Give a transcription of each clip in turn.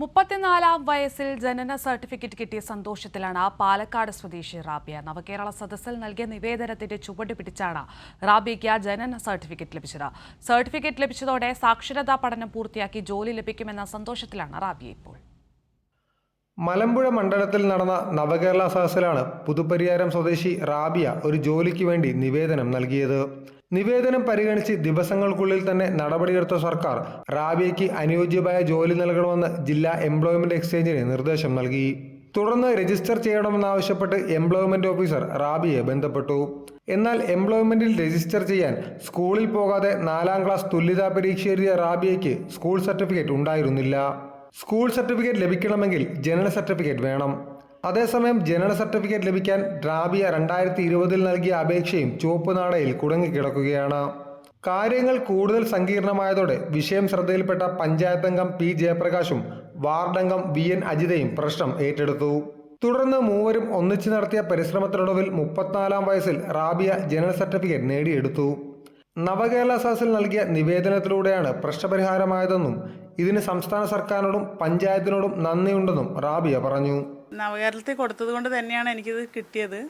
മുപ്പത്തിനാലാം വയസ്സിൽ ജനന സർട്ടിഫിക്കറ്റ് കിട്ടിയ സന്തോഷത്തിലാണ് പാലക്കാട് സ്വദേശി റാബിയ. നവകേരള സദസ്സിൽ നൽകിയ നിവേദനത്തിന്റെ ചുവട് പിടിച്ചാണ് റാബിയയ്ക്ക് ജനന സർട്ടിഫിക്കറ്റ് ലഭിച്ചത്. സർട്ടിഫിക്കറ്റ് ലഭിച്ചതോടെ സാക്ഷരതാ പഠനം പൂർത്തിയാക്കി ജോലി ലഭിക്കുമെന്ന സന്തോഷത്തിലാണ് റാബിയ ഇപ്പോൾ. മലമ്പുഴ മണ്ഡലത്തിൽ നടന്ന നവകേരള സദസ്സിലാണ് പുതുപ്പരിയാരം സ്വദേശി റാബിയ ഒരു ജോലിക്ക് വേണ്ടി നിവേദനം നൽകിയത്. നിവേദനം പരിഗണിച്ച് ദിവസങ്ങൾക്കുള്ളിൽ തന്നെ നടപടിയെടുത്ത സർക്കാർ റാബിയയ്ക്ക് അനുയോജ്യമായ ജോലി നൽകണമെന്ന് ജില്ലാ എംപ്ലോയ്മെന്റ് എക്സ്ചേഞ്ചിന് നിർദ്ദേശം നൽകി. തുടർന്ന് രജിസ്റ്റർ ചെയ്യണമെന്നാവശ്യപ്പെട്ട് എംപ്ലോയ്മെന്റ് ഓഫീസർ റാബിയെ ബന്ധപ്പെട്ടു. എന്നാൽ എംപ്ലോയ്മെന്റിൽ രജിസ്റ്റർ ചെയ്യാൻ സ്കൂളിൽ പോകാതെ നാലാം ക്ലാസ് തുല്യതാ പരീക്ഷ എഴുതിയ റാബിയയ്ക്ക് സ്കൂൾ സർട്ടിഫിക്കറ്റ് ഉണ്ടായിരുന്നില്ല. സ്കൂൾ സർട്ടിഫിക്കറ്റ് ലഭിക്കണമെങ്കിൽ ജനന സർട്ടിഫിക്കറ്റ് വേണം. അതേസമയം ജനന സർട്ടിഫിക്കറ്റ് ലഭിക്കാൻ ഡ്രാബിയ രണ്ടായിരത്തി ഇരുപതിൽ നൽകിയ അപേക്ഷയും ചുവപ്പ് നാടയിൽ കുടുങ്ങിക്കിടക്കുകയാണ്. കാര്യങ്ങൾ കൂടുതൽ സങ്കീർണമായതോടെ വിഷയം ശ്രദ്ധയിൽപ്പെട്ട പഞ്ചായത്ത് അംഗം പി ജയപ്രകാശും വാർഡംഗം വി എൻ അജിതയും പ്രശ്നം ഏറ്റെടുത്തു. തുടർന്ന് മൂവരും ഒന്നിച്ചു നടത്തിയ പരിശ്രമത്തിനൊടുവിൽ മുപ്പത്തിനാലാം വയസ്സിൽ റാബിയ ജനന സർട്ടിഫിക്കറ്റ് നേടിയെടുത്തു. നവകേരള സദസ്സിൽ നൽകിയ നിവേദനത്തിലൂടെയാണ് പ്രശ്നപരിഹാരമായതെന്നും ഇതിന് സംസ്ഥാന സർക്കാരിനോടും പഞ്ചായത്തിനോടും നന്ദിയുണ്ടെന്നും റാബിയ പറഞ്ഞു. നവകേരളത്തിൽ കൊടുത്തത് കൊണ്ട് തന്നെയാണ് എനിക്കിത് കിട്ടിയത്.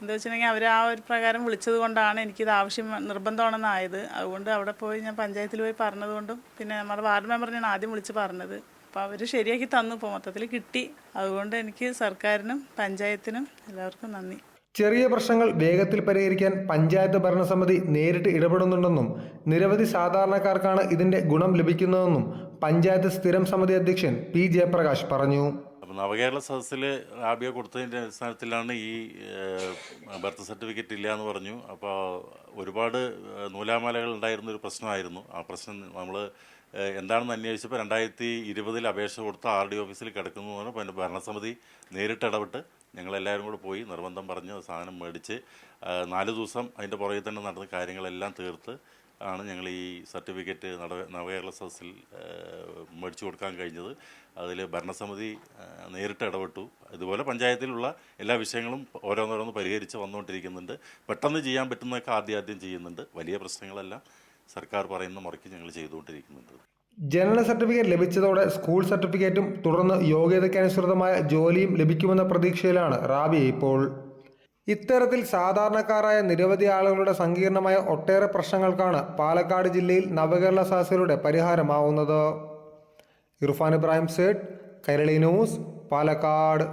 എന്താ വെച്ചിട്ടുണ്ടെങ്കിൽ അവർ ആ ഒരു പ്രകാരം വിളിച്ചത് കൊണ്ടാണ് എനിക്കിത് ആവശ്യം നിർബന്ധമാണെന്നായത്. അതുകൊണ്ട് അവിടെ പോയി ഞാൻ പഞ്ചായത്തിൽ പോയി പറഞ്ഞതുകൊണ്ടും പിന്നെ നമ്മുടെ വാർഡ് മെമ്പറിനാണ് ആദ്യം വിളിച്ച് പറഞ്ഞത്. അപ്പോൾ അവർ ശരിയാക്കി തന്നു. ഇപ്പോൾ മൊത്തത്തിൽ കിട്ടി. അതുകൊണ്ട് എനിക്ക് സർക്കാരിനും പഞ്ചായത്തിനും എല്ലാവർക്കും നന്ദി. ചെറിയ പ്രശ്നങ്ങൾ വേഗത്തിൽ പരിഹരിക്കാൻ പഞ്ചായത്ത് ഭരണസമിതി നേരിട്ട് ഇടപെടുന്നുണ്ടെന്നും നിരവധി സാധാരണക്കാർക്കാണ് ഇതിന്റെ ഗുണം ലഭിക്കുന്നതെന്നും പഞ്ചായത്ത് സ്ഥിരം സമിതി അധ്യക്ഷൻ പി ജയപ്രകാശ് പറഞ്ഞു. നവകേരള സദസ്സിൽ ആബിയ കൊടുത്തതിന്റെ അടിസ്ഥാനത്തിലാണ് ഈ ബർത്ത് സർട്ടിഫിക്കറ്റ് ഇല്ല എന്ന് പറഞ്ഞു. അപ്പോൾ ഒരുപാട് നൂലാമാലകൾ ഉണ്ടായിരുന്ന ഒരു പ്രശ്നമായിരുന്നു. ആ പ്രശ്നം നമ്മൾ എന്താണെന്ന് അന്വേഷിച്ചപ്പോൾ രണ്ടായിരത്തി ഇരുപതിൽ അപേക്ഷ കൊടുത്ത ആർ ഡി ഓഫീസിൽ കിടക്കുന്നു എന്ന് പറഞ്ഞു പിന്നെ ഭരണസമിതി നേരിട്ട് ഇടപെട്ട് ഞങ്ങളെല്ലാവരും കൂടെ പോയി നിർബന്ധം പറഞ്ഞ് സാധനം മേടിച്ച് നാല് ദിവസം അതിന്റെ പുറകെ തന്നെ നടന്ന കാര്യങ്ങളെല്ലാം തീർത്ത് ആണ് ഞങ്ങൾ ഈ സർട്ടിഫിക്കറ്റ് നട നവകേരള സദസ്സിൽ മേടിച്ചു കൊടുക്കാൻ കഴിഞ്ഞത്. അതിൽ ഭരണസമിതി നേരിട്ട് ഇടപെട്ടു. ഇതുപോലെ പഞ്ചായത്തിലുള്ള എല്ലാ വിഷയങ്ങളും ഓരോന്നോരോന്ന് പരിഹരിച്ച് വന്നുകൊണ്ടിരിക്കുന്നുണ്ട്. പെട്ടെന്ന് ചെയ്യാൻ പറ്റുന്നതൊക്കെ ആദ്യം ആദ്യം ചെയ്യുന്നുണ്ട്. വലിയ പ്രശ്നങ്ങളെല്ലാം. സർക്കാർ പറയുന്ന മുറയ്ക്ക് ഞങ്ങൾ ചെയ്തുകൊണ്ടിരിക്കുന്നുണ്ട്. ജനന സർട്ടിഫിക്കറ്റ് ലഭിച്ചതോടെ സ്കൂൾ സർട്ടിഫിക്കറ്റും തുടർന്ന് യോഗ്യതയ്ക്കനുസൃതമായ ജോലിയും ലഭിക്കുമെന്ന പ്രതീക്ഷയിലാണ് റാബിയ ഇപ്പോൾ ഇത്തരത്തിൽ സാധാരണക്കാരായ നിരവധി ആളുകളുടെ സങ്കീർണമായ ഒട്ടേറെ പ്രശ്നങ്ങൾക്കാണ് പാലക്കാട് ജില്ലയിൽ നവകേരള സദസ്സിലൂടെ പരിഹാരമാവുന്നത്. ഇർഫാൻ ഇബ്രാഹിം സേഠ് കൈരളി ന്യൂസ് പാലക്കാട്.